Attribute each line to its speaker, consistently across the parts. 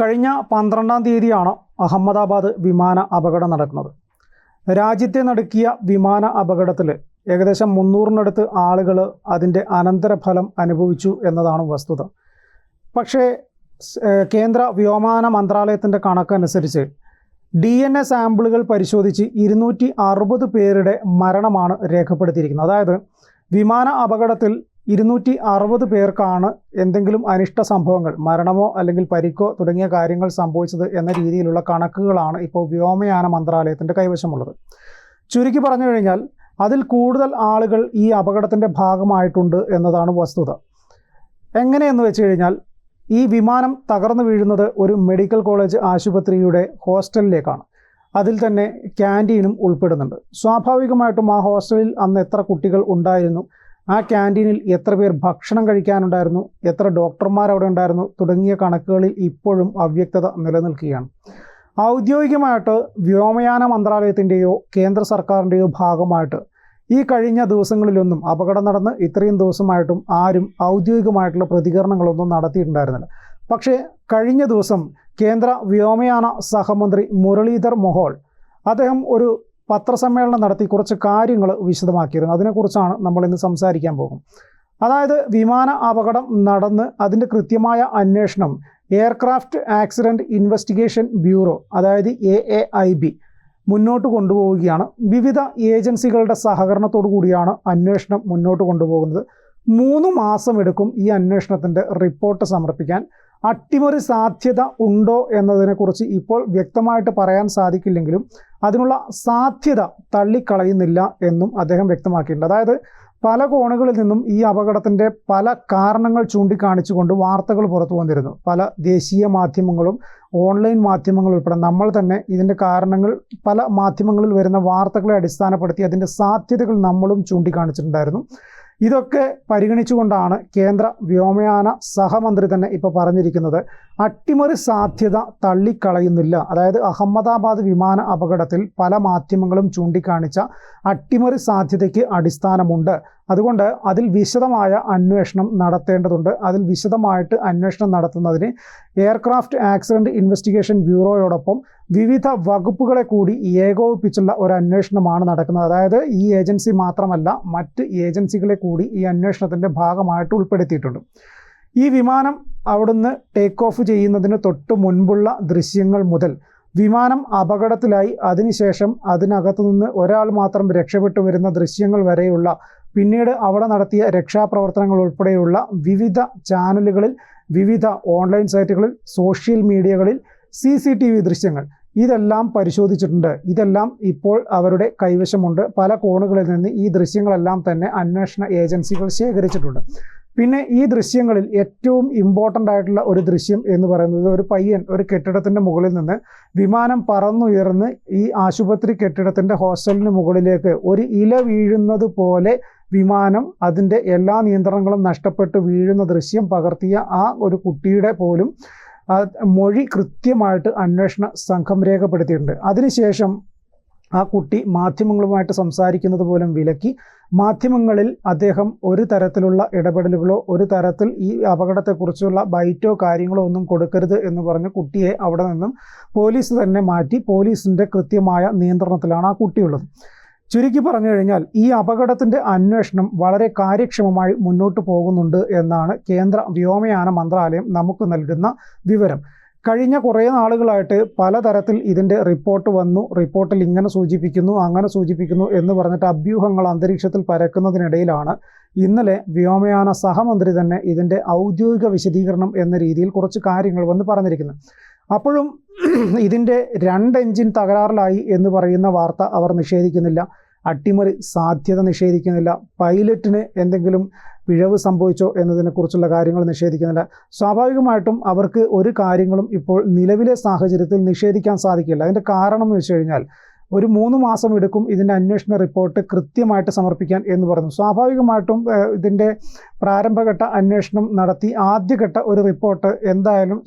Speaker 1: കഴിഞ്ഞ പന്ത്രണ്ടാം തീയതിയാണ് അഹമ്മദാബാദ് വിമാന അപകടം നടക്കുന്നത്. രാജ്യത്തെ നടുക്കിയ വിമാന അപകടത്തിൽ ഏകദേശം മുന്നൂറിനടുത്ത് ആളുകൾ അതിന്റെ അനന്തരഫലം അനുഭവിച്ചു എന്നതാണ് വസ്തുത. പക്ഷേ കേന്ദ്ര വ്യോമയാന മന്ത്രാലയത്തിന്റെ കണക്കനുസരിച്ച് ഡി എൻ എ സാമ്പിളുകൾ പരിശോധിച്ച് ഇരുന്നൂറ്റി അറുപത് പേരുടെ മരണമാണ് രേഖപ്പെടുത്തിയിരിക്കുന്നത്. അതായത് വിമാന അപകടത്തിൽ ഇരുന്നൂറ്റി അറുപത് പേർക്കാണ് എന്തെങ്കിലും അനിഷ്ട സംഭവങ്ങൾ മരണമോ അല്ലെങ്കിൽ പരിക്കോ തുടങ്ങിയ കാര്യങ്ങൾ സംഭവിച്ചത് എന്ന രീതിയിലുള്ള കണക്കുകളാണ് ഇപ്പോൾ വ്യോമയാന മന്ത്രാലയത്തിന്റെ കൈവശമുള്ളത്. ചുരുക്കി പറഞ്ഞു കഴിഞ്ഞാൽ അതിൽ കൂടുതൽ ആളുകൾ ഈ അപകടത്തിന്റെ ഭാഗമായിട്ടുണ്ട് എന്നതാണ് വസ്തുത. എങ്ങനെയെന്ന് വെച്ച് കഴിഞ്ഞാൽ ഈ വിമാനം തകർന്നു വീഴുന്നത് ഒരു മെഡിക്കൽ കോളേജ് ആശുപത്രിയുടെ ഹോസ്റ്റലിലേക്കാണ്. അതിൽ തന്നെ ക്യാന്റീനും ഉൾപ്പെടുന്നുണ്ട്. സ്വാഭാവികമായിട്ടും ആ ഹോസ്റ്റലിൽ അന്ന് എത്ര കുട്ടികൾ ഉണ്ടായിരുന്നു ആ ക്യാന്റീനിൽ എത്ര പേർ ഭക്ഷണം കഴിക്കാനുണ്ടായിരുന്നു? എത്ര ഡോക്ടർമാർ അവിടെ ഉണ്ടായിരുന്നു? തുടങ്ങിയ കണക്കുകളിൽ ഇപ്പോഴും അവ്യക്തത നിലനിൽക്കുകയാണ്. ഔദ്യോഗികമായിട്ട് വ്യോമയാന മന്ത്രാലയത്തിന്റെയോ കേന്ദ്ര സർക്കാരിന്റെയോ ഭാഗമായിട്ട് ഈ കഴിഞ്ഞ ദിവസങ്ങളിലൊന്നും അപകടം നടന്ന് ഇത്രയും ദിവസമായിട്ടും ആരും ഔദ്യോഗികമായിട്ടുള്ള പ്രതികരണങ്ങളൊന്നും നടത്തിയിട്ടുണ്ടായിരുന്നില്ല. പക്ഷേ കഴിഞ്ഞ ദിവസം കേന്ദ്ര വ്യോമയാന സഹമന്ത്രി മുരളീധർ മൊഹോൾ അദ്ദേഹം ഒരു പത്രസമ്മേളനം നടത്തി കുറച്ച് കാര്യങ്ങൾ വിശദമാക്കിയിരുന്നു. അതിനെക്കുറിച്ചാണ് നമ്മൾ ഇന്ന് സംസാരിക്കാൻ പോകും അതായത് വിമാന അപകടം നടന്ന് അതിന്റെ കൃത്യമായ അന്വേഷണം എയർക്രാഫ്റ്റ് ആക്സിഡന്റ് ഇൻവെസ്റ്റിഗേഷൻ ബ്യൂറോ അതായത് എ എ ഐ ബി മുന്നോട്ട് കൊണ്ടുപോവുകയാണ്. വിവിധ ഏജൻസികളുടെ സഹകരണത്തോടു കൂടിയാണ് അന്വേഷണം മുന്നോട്ട് കൊണ്ടുപോകുന്നത്. മൂന്ന് മാസം എടുക്കും ഈ അന്വേഷണത്തിന്റെ റിപ്പോർട്ട് സമർപ്പിക്കാൻ. അട്ടിമറി സാധ്യത ഉണ്ടോ എന്നതിനെക്കുറിച്ച് ഇപ്പോൾ വ്യക്തമായിട്ട് പറയാൻ സാധിക്കില്ലെങ്കിലും അതിനുള്ള സാധ്യത തള്ളിക്കളയുന്നില്ല എന്നും അദ്ദേഹം വ്യക്തമാക്കിയിട്ടുണ്ട്. അതായത് പല കോണുകളിൽ നിന്നും ഈ അപകടത്തിന്റെ പല കാരണങ്ങൾ ചൂണ്ടിക്കാണിച്ചുകൊണ്ട് വാർത്തകൾ പുറത്തു വന്നിരുന്നു. പല ദേശീയ മാധ്യമങ്ങളും ഓൺലൈൻ മാധ്യമങ്ങൾ ഉൾപ്പെടെ നമ്മൾ തന്നെ ഇതിന്റെ കാരണങ്ങൾ പല മാധ്യമങ്ങളിൽ വരുന്ന വാർത്തകളെ അടിസ്ഥാനപ്പെടുത്തി അതിന്റെ സാധ്യതകൾ നമ്മളും ചൂണ്ടിക്കാണിച്ചിട്ടുണ്ടായിരുന്നു. ഇതൊക്കെ പരിഗണിച്ചുകൊണ്ടാണ് കേന്ദ്ര വ്യോമയാന സഹമന്ത്രി തന്നെ ഇപ്പോൾ പറഞ്ഞിരിക്കുന്നത്. അട്ടിമറി സാധ്യത തള്ളിക്കളയുന്നില്ല. അതായത് അഹമ്മദാബാദ് വിമാന അപകടത്തിൽ പല മാധ്യമങ്ങളും ചൂണ്ടിക്കാണിച്ച അട്ടിമറി സാധ്യതയ്ക്ക് അടിസ്ഥാനമുണ്ട്. അതുകൊണ്ട് അതിൽ വിശദമായ അന്വേഷണം നടത്തേണ്ടതുണ്ട്. അതിൽ വിശദമായിട്ട് അന്വേഷണം നടത്തുന്നതിന് എയർക്രാഫ്റ്റ് ആക്സിഡന്റ് ഇൻവെസ്റ്റിഗേഷൻ ബ്യൂറോയോടൊപ്പം വിവിധ വകുപ്പുകളെ കൂടി ഏകോപിപ്പിച്ചുള്ള ഒരു അന്വേഷണമാണ് നടക്കുന്നത്. അതായത് ഈ ഏജൻസി മാത്രമല്ല മറ്റ് ഏജൻസികളെ കൂടി ഈ അന്വേഷണത്തിന്റെ ഭാഗമായിട്ട് ഉൾപ്പെടുത്തിയിട്ടുണ്ട്. ഈ വിമാനം അവിടുന്ന് ടേക്ക് ഓഫ് ചെയ്യുന്നതിന് തൊട്ട് മുൻപുള്ള ദൃശ്യങ്ങൾ മുതൽ വിമാനം അപകടത്തിലായി. അതിനുശേഷം അതിനകത്തു നിന്ന് ഒരാൾ മാത്രം രക്ഷപ്പെട്ടു വരുന്ന ദൃശ്യങ്ങൾ വരെയുള്ള പിന്നീട് അവിടെ നടത്തിയ രക്ഷാപ്രവർത്തനങ്ങൾ ഉൾപ്പെടെയുള്ള വിവിധ ചാനലുകളിൽ വിവിധ ഓൺലൈൻ സൈറ്റുകളിൽ സോഷ്യൽ മീഡിയകളിൽ സി സി ടി വി ദൃശ്യങ്ങൾ. ഇതെല്ലാം പരിശോധിച്ചിട്ടുണ്ട്. ഇതെല്ലാം ഇപ്പോൾ അവരുടെ കൈവശമുണ്ട്. പല കോണുകളിൽ നിന്ന് ഈ ദൃശ്യങ്ങളെല്ലാം തന്നെ അന്വേഷണ ഏജൻസികൾ ശേഖരിച്ചിട്ടുണ്ട്. പിന്നെ ഈ ദൃശ്യങ്ങളിൽ ഏറ്റവും ഇമ്പോർട്ടന്റ് ആയിട്ടുള്ള ഒരു ദൃശ്യം എന്ന് പറയുന്നത് ഒരു പയ്യൻ ഒരു കെട്ടിടത്തിന്റെ മുകളിൽ നിന്ന് വിമാനം പറന്നുയർന്ന് ഈ ആശുപത്രി കെട്ടിടത്തിന്റെ ഹോസ്റ്റലിന് മുകളിലേക്ക് ഒരു ഇല വീഴുന്നത് പോലെ വിമാനം അതിന്റെ എല്ലാ നിയന്ത്രണങ്ങളും നഷ്ടപ്പെട്ട് വീഴുന്ന ദൃശ്യം പകർത്തിയ ആ ഒരു കുട്ടിയുടെ പോലും മൊഴി കൃത്യമായിട്ട് അന്വേഷണ സംഘം രേഖപ്പെടുത്തിയിട്ടുണ്ട്. അതിനുശേഷം ആ കുട്ടി മാധ്യമങ്ങളുമായിട്ട് സംസാരിക്കുന്നത് പോലും വിലക്കി. മാധ്യമങ്ങളിൽ അദ്ദേഹം ഒരു തരത്തിലുള്ള ഇടപെടലുകളോ ഒരു തരത്തിൽ ഈ അപകടത്തെക്കുറിച്ചുള്ള ബൈറ്റോ കാര്യങ്ങളോ ഒന്നും കൊടുക്കരുത് എന്ന് പറഞ്ഞ് കുട്ടിയെ അവിടെ നിന്നും പോലീസ് തന്നെ മാറ്റി പോലീസിന്റെ കൃത്യമായ നിയന്ത്രണത്തിലാണ് ആ കുട്ടിയുള്ളത്. ചുരുക്കി പറഞ്ഞു കഴിഞ്ഞാൽ ഈ അപകടത്തിന്റെ അന്വേഷണം വളരെ കാര്യക്ഷമമായി മുന്നോട്ട് പോകുന്നുണ്ട് എന്നാണ് കേന്ദ്ര വ്യോമയാന മന്ത്രാലയം നമുക്ക് നൽകുന്ന വിവരം. കഴിഞ്ഞ കുറേ നാളുകളായിട്ട് പലതരത്തിൽ ഇതിന്റെ റിപ്പോർട്ട് വന്നു. റിപ്പോർട്ടിൽ ഇങ്ങനെ സൂചിപ്പിക്കുന്നു അങ്ങനെ സൂചിപ്പിക്കുന്നു എന്ന് പറഞ്ഞിട്ട് അഭ്യൂഹങ്ങൾ അന്തരീക്ഷത്തിൽ പരക്കുന്നതിനിടയിലാണ്. ഇന്നലെ വ്യോമയാന സഹമന്ത്രി തന്നെ ഇതിന്റെ ഔദ്യോഗിക വിശദീകരണം എന്ന രീതിയിൽ കുറച്ച് കാര്യങ്ങൾ വന്ന് പറഞ്ഞിരിക്കുന്നു. അപ്പോഴും ഇതിന്റെ രണ്ട് എഞ്ചിൻ തകരാറിലായി എന്ന് പറയുന്ന വാർത്ത അവർ നിഷേധിക്കുന്നില്ല. അട്ടിമറി സാധ്യത നിഷേധിക്കുന്നില്ല. പൈലറ്റിന് എന്തെങ്കിലും പിഴവ് സംഭവിച്ചോ എന്നതിനെക്കുറിച്ചുള്ള കാര്യങ്ങൾ നിഷേധിക്കുന്നില്ല. സ്വാഭാവികമായിട്ടും അവർക്ക് ഒരു കാര്യങ്ങളും ഇപ്പോൾ നിലവിലെ സാഹചര്യത്തിൽ നിഷേധിക്കാൻ സാധിക്കില്ല. അതിന്റെ കാരണം എന്ന് വെച്ച് കഴിഞ്ഞാൽ ഒരു മൂന്ന് മാസം എടുക്കും ഇതിന്റെ അന്വേഷണ റിപ്പോർട്ട് കൃത്യമായിട്ട് സമർപ്പിക്കാൻ എന്ന് പറഞ്ഞു സ്വാഭാവികമായിട്ടും ഇതിന്റെ പ്രാരംഭഘട്ട അന്വേഷണം നടത്തി ആദ്യഘട്ട ഒരു റിപ്പോർട്ട് എന്തായാലും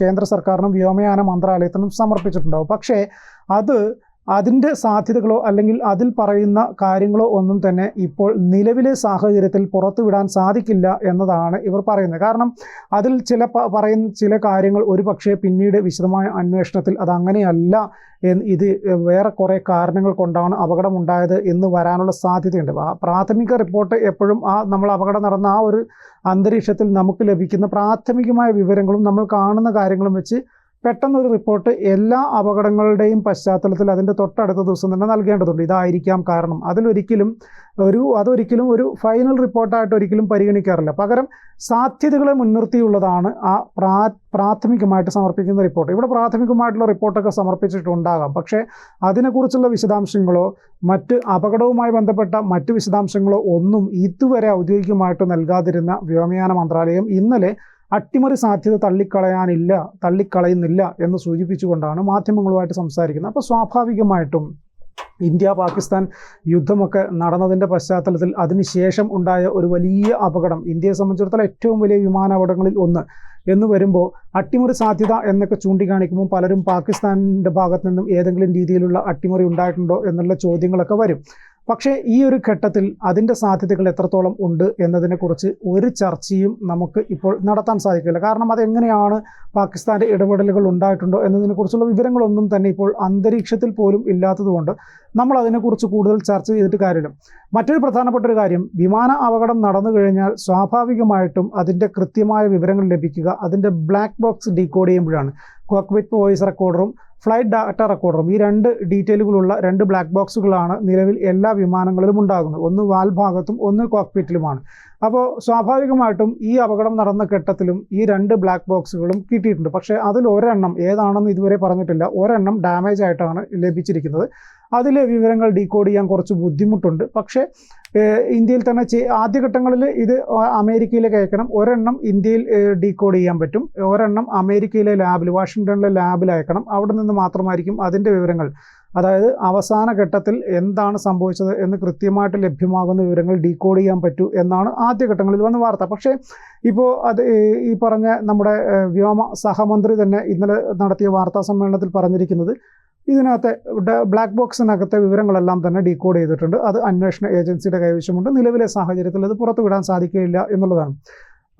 Speaker 1: കേന്ദ്ര സർക്കാരിനും വ്യോമയാന മന്ത്രാലയത്തിനും സമർപ്പിച്ചിട്ടുണ്ടാവും. പക്ഷേ അത് അതിന്റെ സാധ്യതകളോ അല്ലെങ്കിൽ അതിൽ പറയുന്ന കാര്യങ്ങളോ ഒന്നും തന്നെ ഇപ്പോൾ നിലവിലെ സാഹചര്യത്തിൽ പുറത്തുവിടാൻ സാധിക്കില്ല എന്നതാണ് ഇവർ പറയുന്നത്. കാരണം അതിൽ ചില പറയുന്ന ചില കാര്യങ്ങൾ ഒരു പക്ഷേ പിന്നീട് വിശദമായ അന്വേഷണത്തിൽ അതങ്ങനെയല്ല എന്ന് ഇത് വേറെ കുറേ കാരണങ്ങൾ കൊണ്ടാണ് അപകടമുണ്ടായത് എന്ന് വരാനുള്ള സാധ്യതയുണ്ട്. പ്രാഥമിക റിപ്പോർട്ട് എപ്പോഴും ആ നമ്മൾ അപകടം നടന്ന ആ ഒരു അന്തരീക്ഷത്തിൽ നമുക്ക് ലഭിക്കുന്ന പ്രാഥമികമായ വിവരങ്ങളും നമ്മൾ കാണുന്ന കാര്യങ്ങളും വെച്ച് പെട്ടെന്നൊരു റിപ്പോർട്ട് എല്ലാ അപകടങ്ങളുടെയും പശ്ചാത്തലത്തിൽ അതിന്റെ തൊട്ടടുത്ത ദിവസം തന്നെ നൽകേണ്ടതുണ്ട്. ഇതായിരിക്കാം കാരണം. അതിലൊരിക്കലും ഒരു അതൊരിക്കലും ഒരു ഫൈനൽ റിപ്പോർട്ടായിട്ട് ഒരിക്കലും പരിഗണിക്കാറില്ല. പകരം സാധ്യതകളെ മുൻനിർത്തിയുള്ളതാണ് ആ പ്രാ പ്രാഥമികമായിട്ട് സമർപ്പിക്കുന്ന റിപ്പോർട്ട്. ഇവിടെ പ്രാഥമികമായിട്ടുള്ള റിപ്പോർട്ടൊക്കെ സമർപ്പിച്ചിട്ടുണ്ടാകാം. പക്ഷേ അതിനെക്കുറിച്ചുള്ള വിശദാംശങ്ങളോ മറ്റ് അപകടവുമായി ബന്ധപ്പെട്ട മറ്റ് വിശദാംശങ്ങളോ ഒന്നും ഇതുവരെ ഔദ്യോഗികമായിട്ട് നൽകാതിരുന്ന വ്യോമയാന മന്ത്രാലയം ഇന്നലെ അട്ടിമറി സാധ്യത തള്ളിക്കളയാനില്ല തള്ളിക്കളയുന്നില്ല എന്ന് സൂചിപ്പിച്ചുകൊണ്ടാണ് മാധ്യമങ്ങളുമായിട്ട് സംസാരിക്കുന്നത്. അപ്പോൾ സ്വാഭാവികമായിട്ടും ഇന്ത്യ പാകിസ്ഥാൻ യുദ്ധമൊക്കെ നടന്നതിന്റെ പശ്ചാത്തലത്തിൽ അതിനുശേഷം ഉണ്ടായ ഒരു വലിയ അപകടം ഇന്ത്യയെ സംബന്ധിച്ചിടത്തോളം ഏറ്റവും വലിയ വിമാനാപകടങ്ങളിൽ ഒന്ന് എന്ന് വരുമ്പോൾ അട്ടിമറി സാധ്യത എന്നൊക്കെ ചൂണ്ടിക്കാണിക്കുമ്പോൾ പലരും പാകിസ്ഥാനിന്റെ ഭാഗത്തു നിന്നും ഏതെങ്കിലും രീതിയിലുള്ള അട്ടിമറി ഉണ്ടായിട്ടുണ്ടോ എന്നുള്ള ചോദ്യങ്ങളൊക്കെ വരും. പക്ഷേ ഈ ഒരു ഘട്ടത്തിൽ അതിന്റെ സാധ്യതകൾ എത്രത്തോളം ഉണ്ട് എന്നതിനെക്കുറിച്ച് ഒരു ചർച്ചയും നമുക്ക് ഇപ്പോൾ നടത്താൻ സാധിക്കില്ല. കാരണം അതെങ്ങനെയാണ് പാകിസ്ഥാന്റെ ഇടപെടലുകൾ ഉണ്ടായിട്ടുണ്ടോ എന്നതിനെക്കുറിച്ചുള്ള വിവരങ്ങളൊന്നും തന്നെ ഇപ്പോൾ അന്തരീക്ഷത്തിൽ പോലും ഇല്ലാത്തതുകൊണ്ട് നമ്മൾ അതിനെക്കുറിച്ച് കൂടുതൽ ചർച്ച ചെയ്തിട്ട് കാര്യമില്ല. മറ്റൊരു പ്രധാനപ്പെട്ട ഒരു കാര്യം വിമാന അപകടം നടന്നു കഴിഞ്ഞാൽ സ്വാഭാവികമായിട്ടും അതിന്റെ കൃത്യമായ വിവരങ്ങൾ ലഭിക്കുക അതിന്റെ ബ്ലാക്ക് ബോക്സ് ഡീകോഡ് ചെയ്യുമ്പോഴാണ്. കോക്വിറ്റ് വോയിസ് റെക്കോർഡറും ഫ്ലൈറ്റ് ഡാറ്റ റെക്കോർഡറും ഈ രണ്ട് ഡീറ്റെയിലുകളുള്ള രണ്ട് ബ്ലാക്ക് ബോക്സുകളാണ് നിലവിൽ എല്ലാ വിമാനങ്ങളിലും ഉണ്ടാകുന്നത്. ഒന്ന് വാൽ ഭാഗത്തും ഒന്ന് കോക്പിറ്റിലുമാണ് അപ്പോൾ സ്വാഭാവികമായിട്ടും ഈ അപകടം നടന്ന ഘട്ടത്തിലും ഈ രണ്ട് ബ്ലാക്ക് ബോക്സുകളും കിട്ടിയിട്ടുണ്ട്. പക്ഷേ അതിൽ ഒരെണ്ണം ഏതാണെന്ന് ഇതുവരെ പറഞ്ഞിട്ടില്ല. ഒരെണ്ണം ഡാമേജ് ആയിട്ടാണ് ലഭിച്ചിരിക്കുന്നത്. അതിലെ വിവരങ്ങൾ ഡീകോഡ് ചെയ്യാൻ കുറച്ച് ബുദ്ധിമുട്ടുണ്ട്. പക്ഷേ ഇന്ത്യയിൽ തന്നെ ആദ്യഘട്ടങ്ങളിൽ ഇത് അമേരിക്കയിലേക്ക് അയക്കണം. ഒരെണ്ണം ഇന്ത്യയിൽ ഡീകോഡ് ചെയ്യാൻ പറ്റും. ഒരെണ്ണം അമേരിക്കയിലെ ലാബിൽ വാഷിങ്ടണിലെ ലാബിൽ അയക്കണം. അവിടെ നിന്ന് മാത്രമായിരിക്കും അതിന്റെ വിവരങ്ങൾ അതായത് അവസാന ഘട്ടത്തിൽ എന്താണ് സംഭവിച്ചത് എന്ന് കൃത്യമായിട്ട് ലഭ്യമാകുന്ന വിവരങ്ങൾ ഡീകോഡ് ചെയ്യാൻ പറ്റൂ എന്നാണ് ആദ്യ ഘട്ടങ്ങളിൽ വന്ന വാർത്ത. പക്ഷേ ഇപ്പോൾ അത് ഈ- പറഞ്ഞ നമ്മുടെ വ്യോമ സഹമന്ത്രി തന്നെ ഇന്നലെ നടത്തിയ വാർത്താ സമ്മേളനത്തിൽ പറഞ്ഞിരിക്കുന്നത് ഇതിനകത്തെ ബ്ലാക്ക് ബോക്സിനകത്തെ വിവരങ്ങളെല്ലാം തന്നെ ഡീകോഡ് ചെയ്തിട്ടുണ്ട്. അത് അന്വേഷണ ഏജൻസിയുടെ കൈവശമുണ്ട്. നിലവിലെ സാഹചര്യത്തിൽ അത് പുറത്തുവിടാൻ സാധിക്കുകയില്ല എന്നുള്ളതാണ്.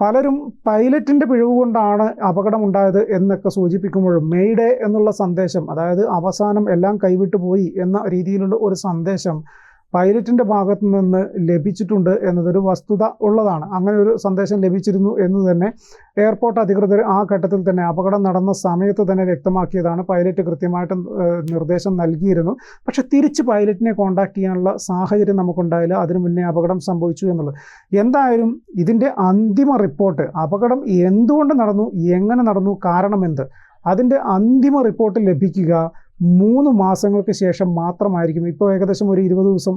Speaker 1: പലരും പൈലറ്റിന്റെ പിഴവ് കൊണ്ടാണ് അപകടമുണ്ടായത് എന്നൊക്കെ സൂചിപ്പിക്കുമ്പോഴും മെയ്ഡേ എന്നുള്ള സന്ദേശം അതായത് അവസാനം എല്ലാം കൈവിട്ടു പോയി എന്ന രീതിയിലുള്ള ഒരു സന്ദേശം പൈലറ്റിന്റെ ഭാഗത്തു നിന്ന് ലഭിച്ചിട്ടുണ്ട് എന്നതൊരു വസ്തുത ഉള്ളതാണ്. അങ്ങനെ ഒരു സന്ദേശം ലഭിച്ചിരുന്നു എന്ന് തന്നെ എയർപോർട്ട് അധികൃതർ ആ ഘട്ടത്തിൽ തന്നെ അപകടം നടന്ന സമയത്ത് തന്നെ വ്യക്തമാക്കിയതാണ്. പൈലറ്റ് കൃത്യമായിട്ട് നിർദ്ദേശം നൽകിയിരുന്നു. പക്ഷേ തിരിച്ച് പൈലറ്റിനെ കോണ്ടാക്ട് ചെയ്യാനുള്ള സാഹചര്യം നമുക്കുണ്ടായില്ല. അതിനു മുന്നേ അപകടം സംഭവിച്ചു എന്നുള്ളത്. എന്തായാലും ഇതിന്റെ അന്തിമ റിപ്പോർട്ട് അപകടം എന്തുകൊണ്ട് നടന്നു എങ്ങനെ നടന്നു കാരണമെന്ത് അതിന്റെ അന്തിമ റിപ്പോർട്ട് ലഭിക്കുക മൂന്ന് മാസങ്ങൾക്ക് ശേഷം മാത്രമായിരിക്കും. ഇപ്പോൾ ഏകദേശം ഒരു ഇരുപത് ദിവസം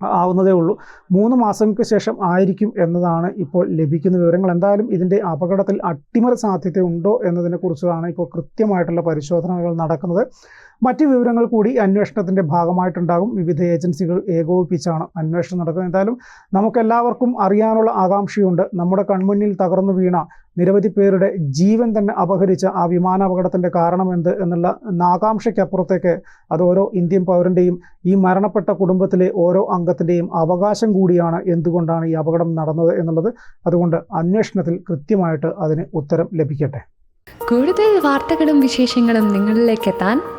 Speaker 1: ആവുന്നതേ ഉള്ളൂ. മൂന്ന് മാസങ്ങൾക്ക് ശേഷം ആയിരിക്കും എന്നതാണ് ഇപ്പോൾ ലഭിക്കുന്ന വിവരങ്ങൾ. എന്തായാലും ഇതിന്റെ അപകടത്തിൽ അട്ടിമറി സാധ്യതയുണ്ടോ എന്നതിനെക്കുറിച്ചാണ് ഇപ്പോൾ കൃത്യമായിട്ടുള്ള പരിശോധനകൾ നടക്കുന്നത്. മറ്റ് വിവരങ്ങൾ കൂടി അന്വേഷണത്തിന്റെ ഭാഗമായിട്ടുണ്ടാകും. വിവിധ ഏജൻസികൾ ഏകോപിപ്പിച്ചാണ് അന്വേഷണം നടക്കുന്നത്. എന്തായാലും നമുക്കെല്ലാവർക്കും അറിയാനുള്ള ആകാംക്ഷയുണ്ട്. നമ്മുടെ കൺമുന്നിൽ തകർന്നു വീണ നിരവധി പേരുടെ ജീവൻ തന്നെ അപഹരിച്ച ആ വിമാനാപകടത്തിന്റെ കാരണമെന്ത് എന്നുള്ള ആകാംക്ഷയ്ക്കപ്പുറത്തേക്ക് അത് ഓരോ ഇന്ത്യൻ പൗരന്റെയും ഈ മരണപ്പെട്ട കുടുംബത്തിലെ ഓരോ അംഗത്തിന്റെയും അവകാശം കൂടിയാണ് എന്തുകൊണ്ടാണ് ഈ അപകടം നടന്നത് എന്നുള്ളത്. അതുകൊണ്ട് അന്വേഷണത്തിൽ കൃത്യമായിട്ട് അതിന് ഉത്തരം ലഭിക്കട്ടെ.
Speaker 2: കൂടുതൽ വാർത്തകളും വിശേഷങ്ങളും നിങ്ങളിലേക്ക് എത്താൻ